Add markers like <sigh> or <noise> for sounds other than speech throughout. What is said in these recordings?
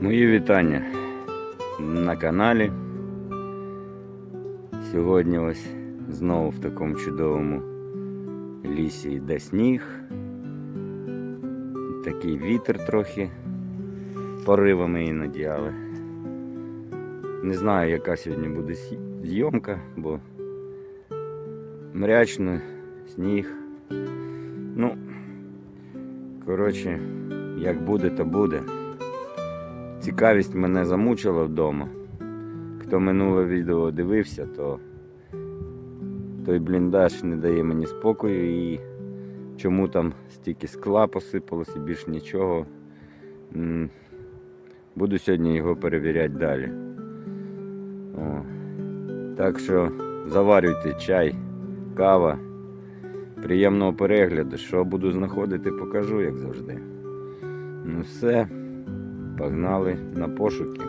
Мої вітання на каналі. Сьогодні ось знову в такому чудовому лісі йде сніг. Такий вітер трохи поривами іноді, але не знаю, яка сьогодні буде зйомка, бо мрячно, сніг. Ну, коротше, як буде, то буде. Цікавість мене замучила вдома. Хто минуле відео дивився, то той бліндаж не дає мені спокою і чому там стільки скла посипалось і більш нічого. Буду сьогодні його перевіряти далі. О. Так що заварюйте чай, кава. Приємного перегляду. Що буду знаходити, покажу, як завжди. Ну все. Погнали на пошуки.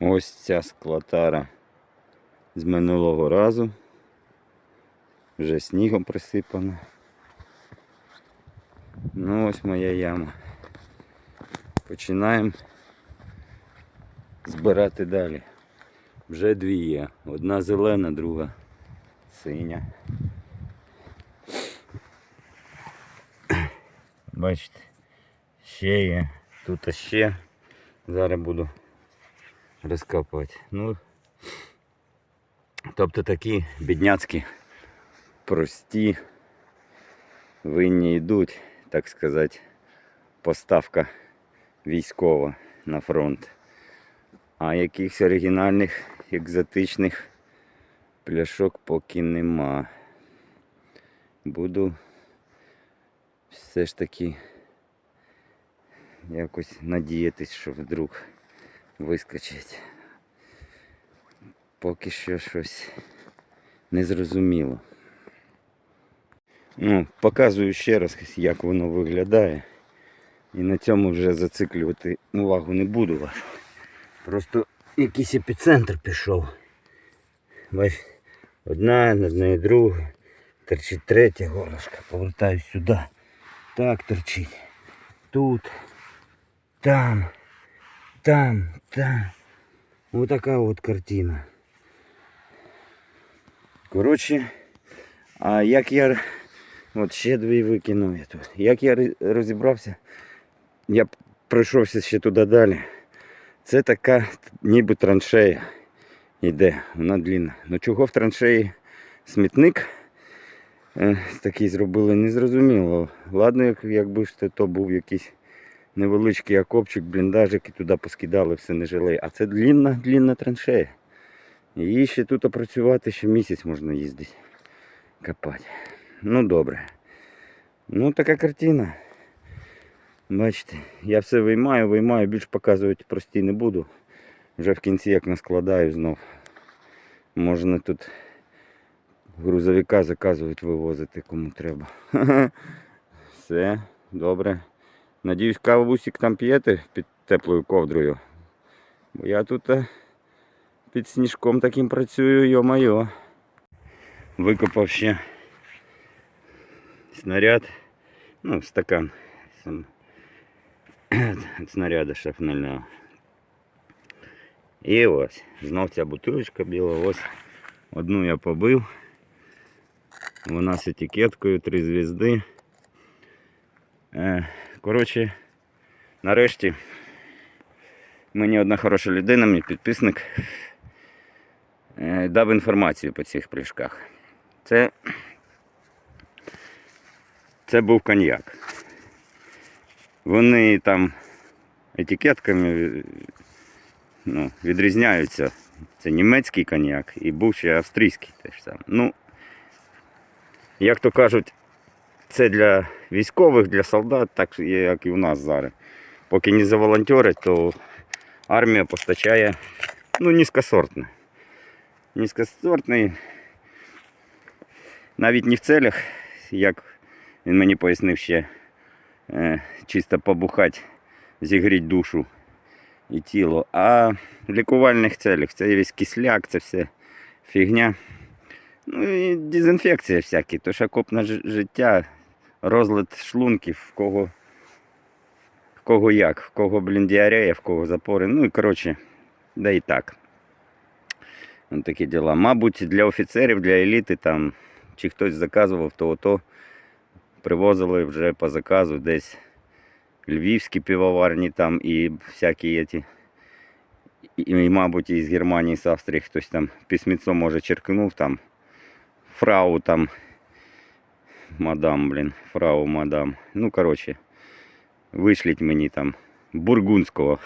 Ось ця склотара з минулого разу. Вже снігом присипана. Ну ось моя яма. Починаємо збирати далі. Вже дві є. Одна зелена, друга синя. Бачите, ще є. Тут ще. Зараз буду розкопувати. Ну, тобто такі бідняцькі, прості, винні йдуть, так сказати, поставка військова на фронт. А якихось оригінальних, екзотичних пляшок поки нема. Буду все ж таки якось надіятись, що вдруг вискочить. Поки що щось незрозуміло. Ну, показую ще раз, як воно виглядає. І на цьому вже зациклювати увагу не буду вашу. Просто якийсь епіцентр пішов. Бач, одна, над нею друга. Торчить третя горлышко. Повертаюсь сюди. Так торчить. Тут. Там. Там, там. Вот така от картина. Коротше, а як я. От ще дві викинув я тут. Як я розібрався, я пройшовся ще туди далі. Це така ніби траншея йде, вона длінна. Ну чого в траншеї смітник е, такий зробили, незрозуміло. Ладно, як, якби ж то був якийсь невеличкий окопчик, бліндажик і туди поскидали все не жилей. А це длінна, длінна траншея. Її ще тут опрацювати, ще місяць можна їздити. Копати. Ну добре. Ну така картина. Бачите, я все виймаю, виймаю, більш показувати прості не буду. Вже в кінці як наскладаю знов. Можна тут грузовика заказувати, вивозити кому треба. <laughs> Все, добре. Надіюсь, кавусик там п'єте під теплою ковдрою. Бо я тут е, під сніжком таким працюю, йо-майо. Викопав ще снаряд, ну, стакан сам, від <coughs> снаряда шахнального. І ось, знов ця бутилочка біла, ось одну я побив. Вона з етикеткою, три звізди. Е, Коротше, нарешті мені одна хороша людина, мій підписник, е, дав інформацію по цих пляшках. Це, це був коньяк. Вони там етикетками ну, відрізняються. Це німецький коньяк і був ще австрійський теж сам. Ну, як то кажуть, це для військових, для солдат, так як і у нас зараз. Поки не заволонтерять, то армія постачає ну, низькосортне. Низькосортний навіть не в целях, як він мені пояснив ще, е, чисто побухати, зігріти душу і тіло, а в лікувальних целях. Це весь кисляк, це все фігня. Ну і дезінфекція всякі, то ж окопне життя, розлад шлунків, в кого, в кого як, в кого, блін, діарея, в кого запори. Ну і коротше, да і так. Ось такі діла. Мабуть, для офіцерів, для еліти там, чи хтось заказував, то то привозили вже по заказу десь львівські пивоварні там і всякі ті. І, і, мабуть, із Германії, з Австрії хтось там письмецо може черкнув там. Фрау там. Мадам, блін, фрау, мадам. Ну, коротше, вишліть мені там бургундського.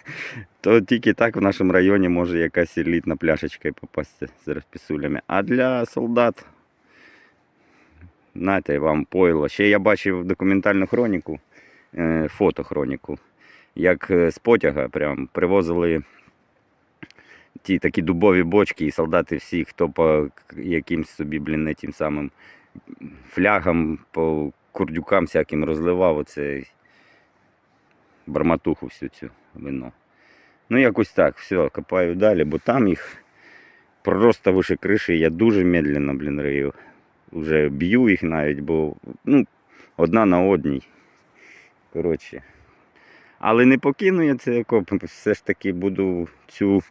<laughs> То тільки так в нашому районі може якась елітна пляшечка попасти з розписулями. А для солдат, знаєте, вам пойло. Ще я бачив документальну хроніку, е, фотохроніку, як з потяга прям привозили ті такі дубові бочки, і солдати всі, хто по якимсь собі, блін, не тим самим флягам, по курдюкам всяким розливав оце барматуху всю цю вино. Ну, якось так, все, копаю далі, бо там їх просто вище криші, я дуже медленно, блін, рию. Уже б'ю їх навіть, бо ну, одна на одній. Коротше. Але не покину я цей окоп, все ж таки буду цю,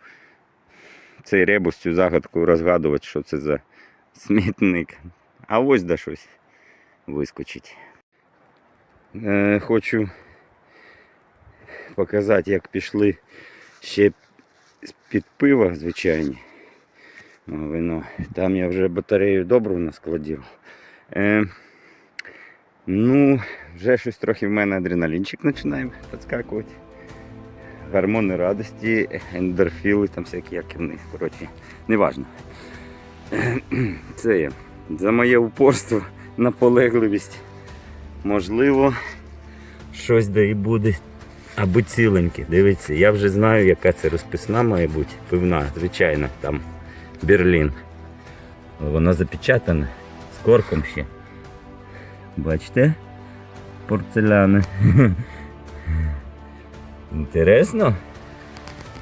цей ребус, цю загадку розгадувати, що це за смітник. А ось да щось вискочить. Е, хочу показати, як пішли ще з-під пива, звичайні. Вино. Там я вже батарею добру наскладів. Е, ну, вже щось трохи в мене адреналінчик починає підскакувати. Гормони радості, ендорфіли, там всякі як і в них. Коротше, неважно. Це я. За моє упорство, наполегливість. Можливо, щось да і буде. Аби ціленьке. Дивіться, я вже знаю, яка це розписна має бути. Пивна, звичайно, там Берлін. Вона запечатана з корком ще. Бачите? Порцеляни. <laughs> Інтересно?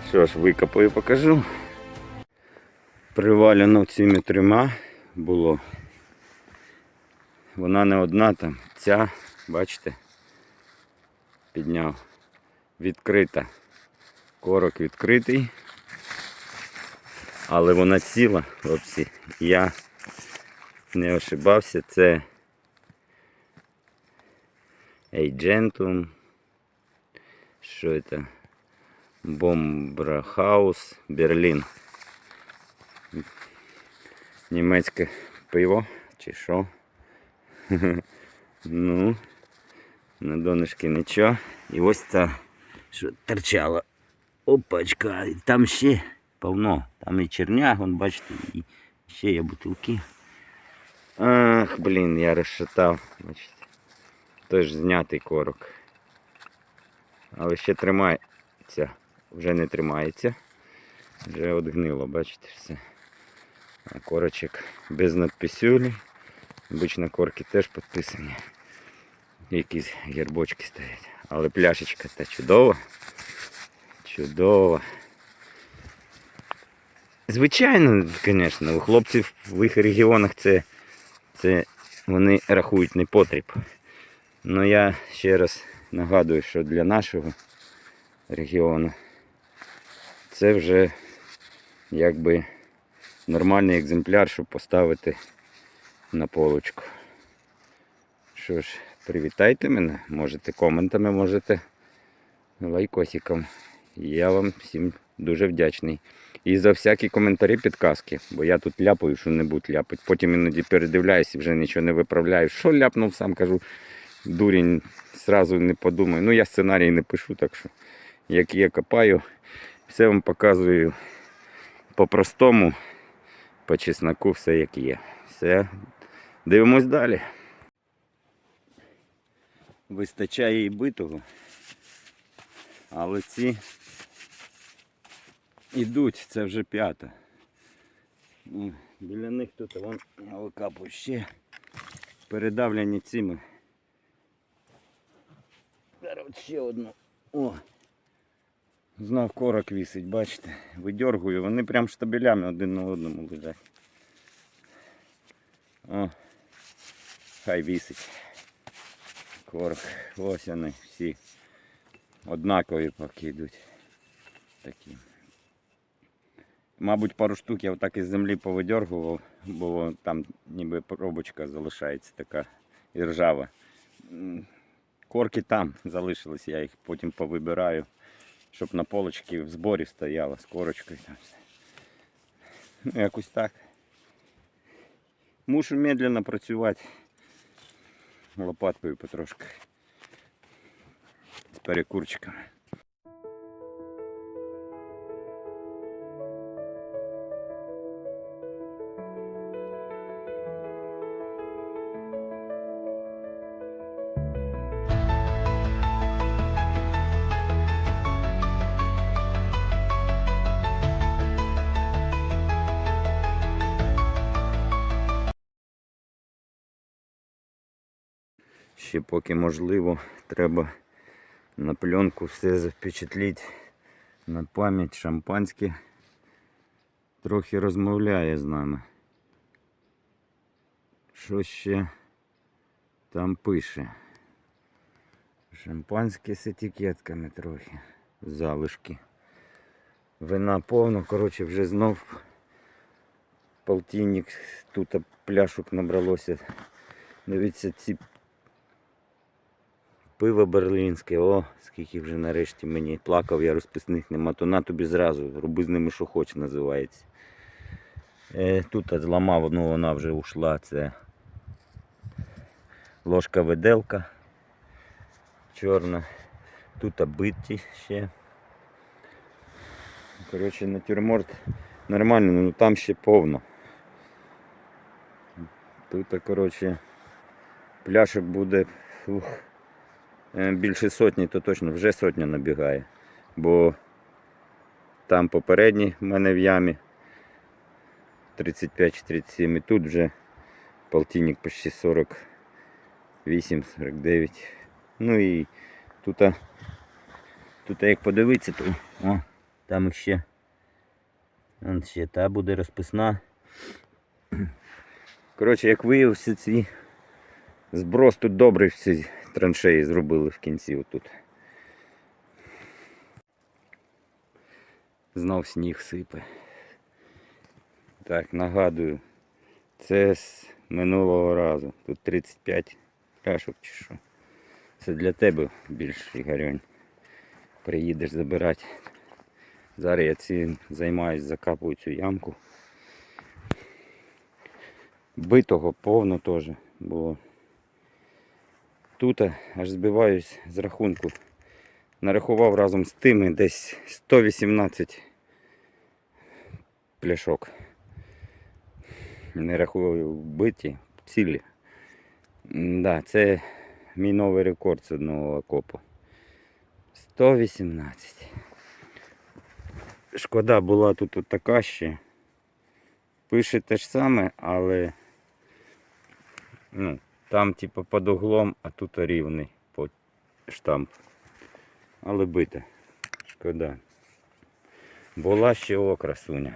Що ж, викопаю, покажу. Привалено цими трьома було. Вона не одна там. Ця, бачите, підняв. Відкрита. Корок відкритий. Але вона ціла, хлопці. Я не ошибався. Це Ейджентум. Що це? Бомбрахаус Берлін. Німецьке пиво чи що? <laughs> ну, на донышки нічого. І ось це, що торчало. Опачка, там ще повно. Там і черняк, вон, бачите, і ще є бутилки. Ах, блін, я розшатав. Бачите. Тож знятий корок. Але ще тримається. Вже не тримається. Вже одгнило, бачите все. Корочок без надписюлі. Обично корки теж підписані. Якісь гербочки стоять. Але пляшечка та чудова. Чудова. Звичайно, звісно, у хлопців в їх регіонах це, це вони рахують непотріб. Ну я ще раз нагадую, що для нашого регіону це вже якби нормальний екземпляр, щоб поставити на полочку. Що ж, привітайте мене, можете коментами, можете лайкосиком. Я вам всім дуже вдячний. І за всякі коментарі, підказки, бо я тут ляпаю, що не небудь ляпать. Потім іноді передивляюсь і вже нічого не виправляю. Що ляпнув, сам кажу, дурень, зразу не подумаю. Ну я сценарій не пишу, так що як я копаю, все вам показую по-простому, по чесноку, все як є. Все, дивимось далі. Вистачає і битого. Але ці ідуть, це вже п'ята. Ну, Біля них тут вон я викапую ще передавлені цими. Зараз ще одну. О! Знов корок вісить, бачите, видергую, вони прям штабелями один на одному лежать. О, хай вісить. Корок. Ось вони всі однакові поки йдуть. Такі. Мабуть, пару штук я отак із землі повидергував, бо там ніби пробочка залишається така і ржава. Корки там залишились, я їх потім повибираю, щоб на полочці в зборі стояло з корочкою. Там все. Ну, якось так. Мушу медленно працювати лопаткою потрошки. З перекурчиками. Ще поки можливо, треба на пленку все запечатліти на пам'ять шампанське. Трохи розмовляє з нами. Що ще там пише? Шампанське з етикетками трохи. Залишки. Вина повно, коротше, вже знов полтинник. Тут пляшок набралося. Дивіться, ці Пиво берлінське, о, скільки вже нарешті мені плакав, я розписних нема, то на тобі зразу, роби з ними що хоч називається. Е, тут зламав, ну вона вже ушла, це ложка виделка чорна. Тут биті ще. Коротше, натюрморт нормально, ну там ще повно. Тут, коротше, пляшок буде. Ух. Е, більше сотні, то точно вже сотня набігає. Бо там попередній в мене в ямі 35-37 і тут вже полтинник почти 48-49. Ну і тут, тут як подивитися, то о, там ще, вон ще та буде розписна. Коротше, як виявився ці зброс тут добрий всі траншеї зробили в кінці отут. Знов сніг сипе. Так, нагадую, це з минулого разу. Тут 35 пляшок чи що. Це для тебе більш Ігорьонь. Приїдеш забирати. Зараз я цим займаюсь, закапую цю ямку. Битого повно теж, бо тут аж збиваюсь з рахунку. Нарахував разом з тими десь 118 пляшок. Не рахую биті, цілі. Да, це мій новий рекорд з одного окопу. 118. Шкода була тут от така ще. Пише те ж саме, але ну, там типу під углом, а тут рівний по штамп. Але бита. Шкода. Була ще о красуня.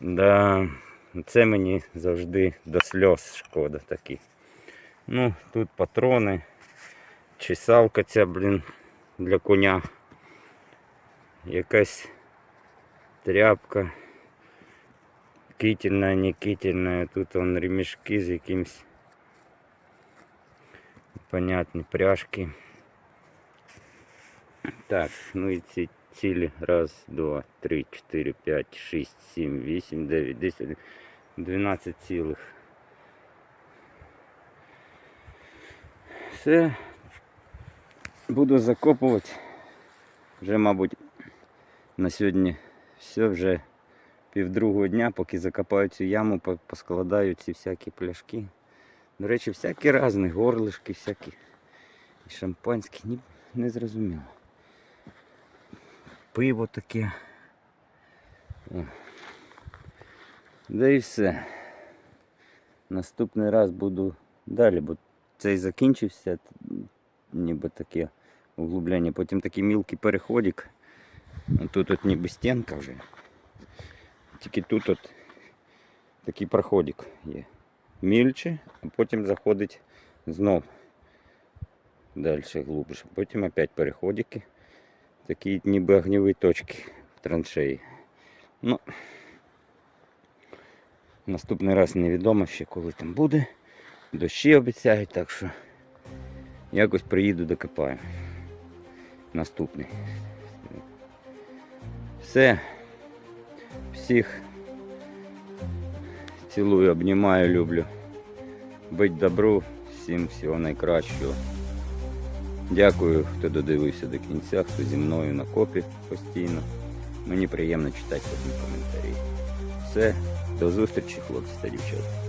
Да, це мені завжди до сльоз шкода такі. Ну, тут патрони, чесалка ця, блін, для коня. Якась тряпка. Кительная, не кительная. Тут он ремешки з якимсь понятні пряжки. Так, ну і ці цілі. Раз, два, три, чотири, п'ять, шість, сім, вісім, дев'ять, десять, дванадцять цілих. Все. Буду закопувати. Вже, мабуть, на сьогодні все вже Півдругого дня, поки закопаю цю яму, по- поскладаю ці всякі пляшки. До речі, всякі різні, горлишки, всякі і шампанські, ні, не зрозуміло. пиво таке. Да і все. Наступний раз буду далі, бо цей закінчився, ніби таке углублення. Потім такий мілкий переходик. Тут от ніби стінка вже. Тільки тут от такий проходик є. Мільче, а потім заходить знов далі глубже. Потім опять переходики. Такі ніби огневі точки в траншеї. Ну, наступний раз невідомо ще коли там буде. Дощі обіцяють, так що якось приїду докопаю. Наступний. Все. Всіх цілую, обнімаю, люблю. Будь добру, всім всього найкращого. Дякую, хто додивився до кінця, хто зі мною на копі постійно. Мені приємно читати такі коментарі. Все, до зустрічі, хлопці та дівчата.